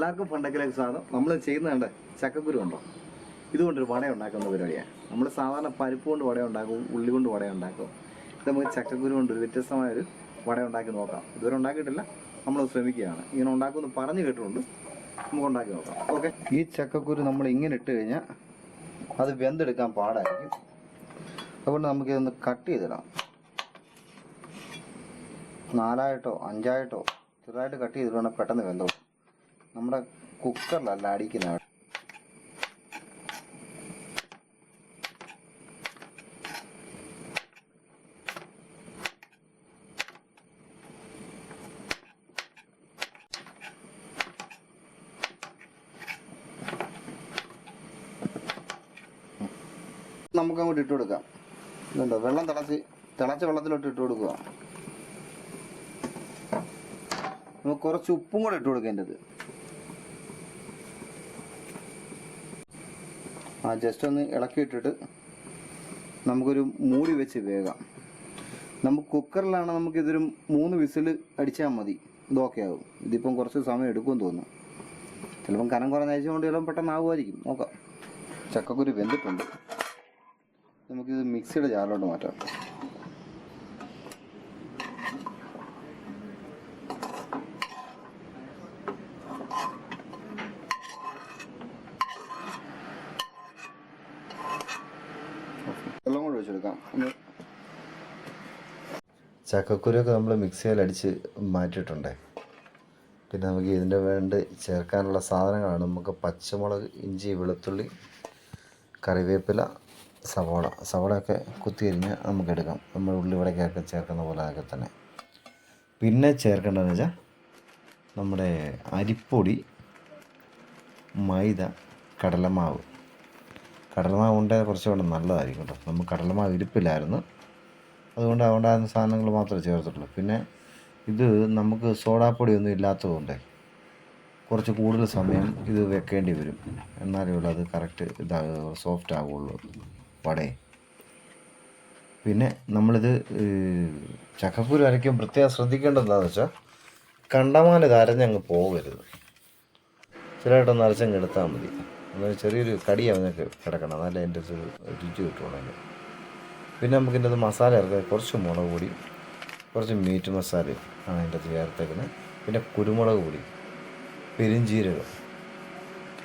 എല്ലാവർക്കും ഫണ്ടക്കിലേക്ക് സാധനം. നമ്മൾ ചെയ്യുന്നുണ്ട് ചക്കക്കുരു ഉണ്ടോ ഇതുകൊണ്ടൊരു വട ഉണ്ടാക്കുന്ന പരിപാടിയാണ് നമ്മൾ സാധാരണ പരിപ്പ് കൊണ്ട് വട ഉണ്ടാക്കും ഉള്ളി കൊണ്ട് വട ഉണ്ടാക്കും ഇത് നമുക്ക് ചക്കക്കുരു കൊണ്ട് ഒരു വ്യത്യസ്തമായൊരു വട ഉണ്ടാക്കി നോക്കാം. ഇതുവരെ ഉണ്ടാക്കിയിട്ടില്ല. നമ്മൾ ശ്രമിക്കുകയാണ്. ഇങ്ങനെ ഉണ്ടാക്കുമെന്ന് പറഞ്ഞു കേട്ടിട്ടുണ്ട്. നമുക്ക് ഉണ്ടാക്കി നോക്കാം. ഓക്കെ ഈ ചക്കക്കുരു നമ്മൾ ഇങ്ങനെ ഇട്ട് കഴിഞ്ഞാൽ അത് വെന്തെടുക്കാൻ പാടായിരിക്കും. അതുകൊണ്ട് നമുക്കിതൊന്ന് കട്ട് ചെയ്തിടാം. നാലായിട്ടോ അഞ്ചായിട്ടോ ചെറുതായിട്ട് കട്ട് ചെയ്തിട്ടുണ്ടെങ്കിൽ പെട്ടെന്ന് വെന്തോ നമ്മുടെ കുക്കറിലല്ല അടിക്കുന്ന നമുക്ക് അങ്ങോട്ട് ഇട്ട് കൊടുക്കാം. ഇതുണ്ടോ? വെള്ളം തിളച്ച് തിളച്ച വെള്ളത്തിലോട്ട് ഇട്ട് കൊടുക്കുക. നമുക്ക് കുറച്ച് ഉപ്പും കൂടെ ഇട്ട് കൊടുക്കേണ്ടത് ആ ജസ്റ്റ് ഒന്ന് ഇളക്കിയിട്ടിട്ട് നമുക്കൊരു മൂടി വെച്ച് വേഗം. നമുക്ക് കുക്കറിലാണ് നമുക്കിതൊരു മൂന്ന് വിസിൽ അടിച്ചാൽ മതി. ഇതൊക്കെ ആവും. ഇതിപ്പം കുറച്ച് സമയം എടുക്കുമെന്ന് തോന്നുന്നു. ചിലപ്പം കനം കുറഞ്ഞ കൊണ്ട് ചിലപ്പം പെട്ടെന്ന് ആവുമായിരിക്കും. നോക്കാം. ചക്കക്കുരു വെന്തിട്ടുണ്ട്. നമുക്കിത് മിക്സിയുടെ ജാറിലോട്ട് മാറ്റാം വെള്ളം കൂടെ ഒഴിച്ചെടുക്കാം ഒന്ന് ചക്കക്കുരൊക്കെ നമ്മൾ മിക്സിയിൽ അടിച്ച് മാറ്റിയിട്ടുണ്ട്. പിന്നെ നമുക്ക് ഇതിന്റെ വേണ്ടി ചേർക്കാനുള്ള സാധനങ്ങളാണ്. നമുക്ക് പച്ചമുളക് ഇഞ്ചി വെളുത്തുള്ളി കറിവേപ്പില സവാള. സവാളയൊക്കെ കുത്തിയരിഞ്ഞ് നമുക്ക് എടുക്കാം. നമ്മൾ ഉള്ളിവടക്കൊക്കെ ചേർക്കുന്ന പോലെ അതൊക്കെ തന്നെ. പിന്നെ ചേർക്കേണ്ടതെന്ന് വെച്ചാൽ നമ്മുടെ അരിപ്പൊടി മൈദ കടലമാവ്. കടലമാവ് ഉണ്ടായ കുറച്ചുകൂടെ നല്ലതായിരിക്കും കേട്ടോ. നമുക്ക് കടലമാവ് ഇരിപ്പില്ലായിരുന്നു. അതുകൊണ്ട് അതുകൊണ്ടാകുന്ന സാധനങ്ങൾ മാത്രമേ ചേർത്തിട്ടുള്ളൂ. പിന്നെ ഇത് നമുക്ക് സോഡാപ്പൊടി ഒന്നും ഇല്ലാത്തതുകൊണ്ട് കുറച്ച് കൂടുതൽ സമയം ഇത് വെക്കേണ്ടി വരും. എന്നാലേ ഉള്ളൂ അത് കറക്റ്റ് ഇതാ സോഫ്റ്റ് ആവുള്ളൂ വടേ. പിന്നെ നമ്മളിത് ചക്കപ്പൂര് അരയ്ക്കും പ്രത്യേകം ശ്രദ്ധിക്കേണ്ടത് എന്താണെന്ന് വെച്ചാൽ കണ്ടമാനം ഇത് അരഞ്ഞങ്ങ് പോകരുത്. ചിലയിട്ടൊന്ന് അരച്ചങ്ങ് എടുത്താൽ മതി. ചെറിയൊരു കടി അവനൊക്കെ കിടക്കണം. നല്ല അതിന്റെ ഒരു രുചി കിട്ടുള്ളൂ അതിന്. പിന്നെ നമുക്ക് ഇതിന്റെ അത് മസാല ഇറക്കുക കുറച്ച് മുളക് പൊടി കുറച്ച് മീറ്റ് മസാലയും ആണ് അതിന്റെ അത് ചേർത്തേക്കുന്നത്. പിന്നെ കുരുമുളക് പൊടി പെരിഞ്ചീരകം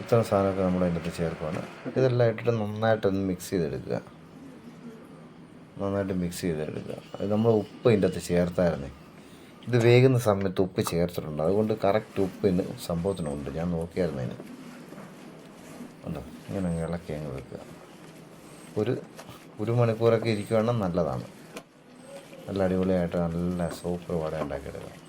ഇത്ര സാധനമൊക്കെ നമ്മൾ അതിന്റെ അകത്ത് ചേർക്കുകയാണ് ഇതെല്ലാം ഇട്ടിട്ട് നന്നായിട്ടൊന്ന് മിക്സ് ചെയ്തെടുക്കുക. നന്നായിട്ട് മിക്സ് ചെയ്തെടുക്കുക. അത് നമ്മൾ ഉപ്പ് ഇതിന്റെ അകത്ത് ചേർത്തായിരുന്നേ. ഇത് വേകുന്ന സമയത്ത് ഉപ്പ് ചേർത്തിട്ടുണ്ട്. അതുകൊണ്ട് കറക്റ്റ് ഉപ്പ് ഇന്ന് സംഭവത്തിനുണ്ട്. ഞാൻ നോക്കിയായിരുന്നു അതിന്. ഉണ്ടോ. ഇങ്ങനെ ഇളക്കി അങ്ങ് വെക്കുക. ഒരു ഒരു മണിക്കൂറൊക്കെ ഇരിക്കുകയാണെങ്കിൽ നല്ലതാണ്. നല്ല അടിപൊളിയായിട്ട് നല്ല സൂപ്പർ വട ഉണ്ടാക്കിയെടുക്കാം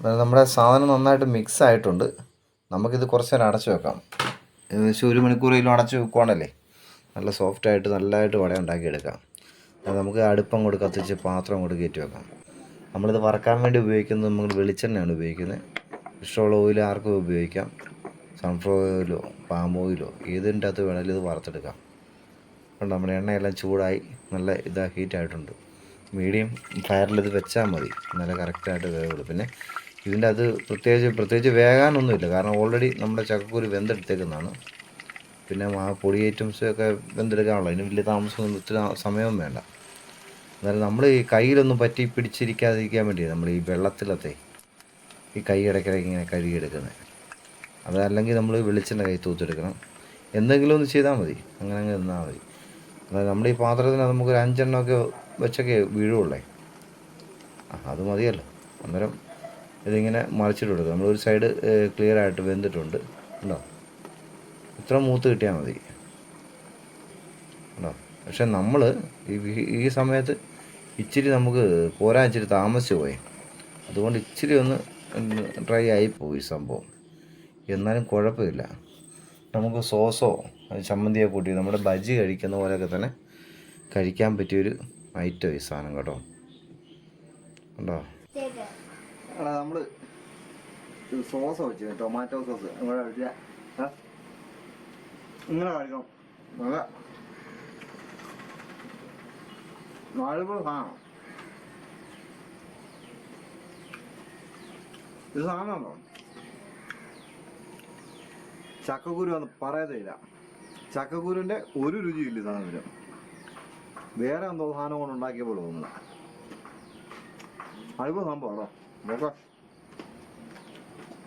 അതായത് നമ്മുടെ സാധനം നന്നായിട്ട് മിക്സ് ആയിട്ടുണ്ട്. നമുക്കിത് കുറച്ച് നേരം അടച്ചു വെക്കാം. ഏകദേശം ഒരു മണിക്കൂറെങ്കിലും അടച്ചു വെക്കുവാണല്ലേ? നല്ല സോഫ്റ്റായിട്ട് നല്ലതായിട്ട് വട ഉണ്ടാക്കിയെടുക്കാം. നമുക്ക് അടുപ്പം കൊടുക്കത്തിച്ച് കത്തിച്ച് പാത്രം കൊടുക്കേറ്റി വെക്കാം. നമ്മളിത് വറക്കാൻ വേണ്ടി ഉപയോഗിക്കുന്നത് നമ്മൾ വെളിച്ചെണ്ണയാണ് ഉപയോഗിക്കുന്നത്. ഇഷ്ടമുള്ള ഓയിൽ ആർക്കും ഉപയോഗിക്കാം. സൺഫ്ലവർ ഓയിലോ പാം ഓയിലോ ഏതിന്റെ അകത്ത് വേണമെങ്കിലും ഇത് വറുത്തെടുക്കാം. കണ്ടോ നമ്മുടെ എണ്ണയെല്ലാം ചൂടായി നല്ല ഇതാ ഹീറ്റായിട്ടുണ്ട് മീഡിയം ഫയറിൽ ഇത് വെച്ചാൽ മതി. നല്ല കറക്റ്റായിട്ട് വേവുള്ളൂ. പിന്നെ ഇതിന്റെ അത് പ്രത്യേകിച്ച് പ്രത്യേകിച്ച് വേകാനൊന്നുമില്ല. കാരണം ഓൾറെഡി നമ്മുടെ ചക്കക്കുരു വെന്തെടുത്തേക്കുന്നതാണ്. പിന്നെ ആ പൊടി ഐറ്റംസ് ഒക്കെ വെന്തെടുക്കാനുള്ളൂ. അതിന് വലിയ താമസമൊന്നും ഒത്തിരി സമയവും വേണ്ട. എന്നാലും നമ്മൾ ഈ കയ്യിലൊന്നും പറ്റി പിടിച്ചിരിക്കാതിരിക്കാൻ വേണ്ടി നമ്മൾ ഈ വെള്ളത്തിലത്തെ ഈ കൈ ഇടയ്ക്കിടയ്ക്ക് ഇങ്ങനെ കഴുകിയെടുക്കുന്നത് അതല്ലെങ്കിൽ നമ്മൾ വെളിച്ചെണ്ണ കൈ തൂത്തെടുക്കണം എന്തെങ്കിലും ഒന്ന് ചെയ്താൽ മതി. അങ്ങനെ അങ്ങ് നിന്നാൽ മതി. അതായത് നമ്മുടെ ഈ പാത്രത്തിന് നമുക്കൊരു അഞ്ചെണ്ണമൊക്കെ വെച്ചൊക്കെ വീഴുള്ളേ അത് മതിയല്ലോ. അന്നേരം ഇതിങ്ങനെ മറിച്ചിട്ട് കൊടുക്കുക നമ്മളൊരു സൈഡ് ക്ലിയർ ആയിട്ട് വെന്തിട്ടുണ്ട്. ഉണ്ടോ? ഇത്ര മൂത്ത് കിട്ടിയാൽ മതി. ഉണ്ടോ? പക്ഷെ നമ്മൾ ഈ ഈ സമയത്ത് ഇച്ചിരി നമുക്ക് പോരാ ഇച്ചിരി താമസിച്ച് പോയി അതുകൊണ്ട് ഇച്ചിരി ഒന്ന് ഡ്രൈ ആയിപ്പോയി സംഭവം എന്നാലും കുഴപ്പമില്ല നമുക്ക് സോസോ ചമ്മന്തിയോ കൂട്ടി നമ്മുടെ ബജി കഴിക്കുന്ന പോലെയൊക്കെ തന്നെ കഴിക്കാൻ പറ്റിയൊരു ഐറ്റം ഈ സാധനം കേട്ടോ ഉണ്ടോ നമ്മൾ സോസ് വെച്ച് ടൊമാറ്റോ സോസ് കഴിക്കുക ഇങ്ങനെ കഴിക്കണം നല്ല നാലുമ്പോൾ സാധനം ഇത് സാധനമാണോ ചക്കക്കുരു എന്ന് പറയത്തില്ല. ചക്കക്കുരുവിന്റെ ഒരു രുചിയില്ല സാധനത്തിന് വേറെ എന്തോ സാധനം കൊണ്ട് ഉണ്ടാക്കിയപ്പോൾ തോന്നുന്നില്ല തോന്നുന്നു. അതിപ്പോൾ സംഭവം കേട്ടോ. നോക്കാം.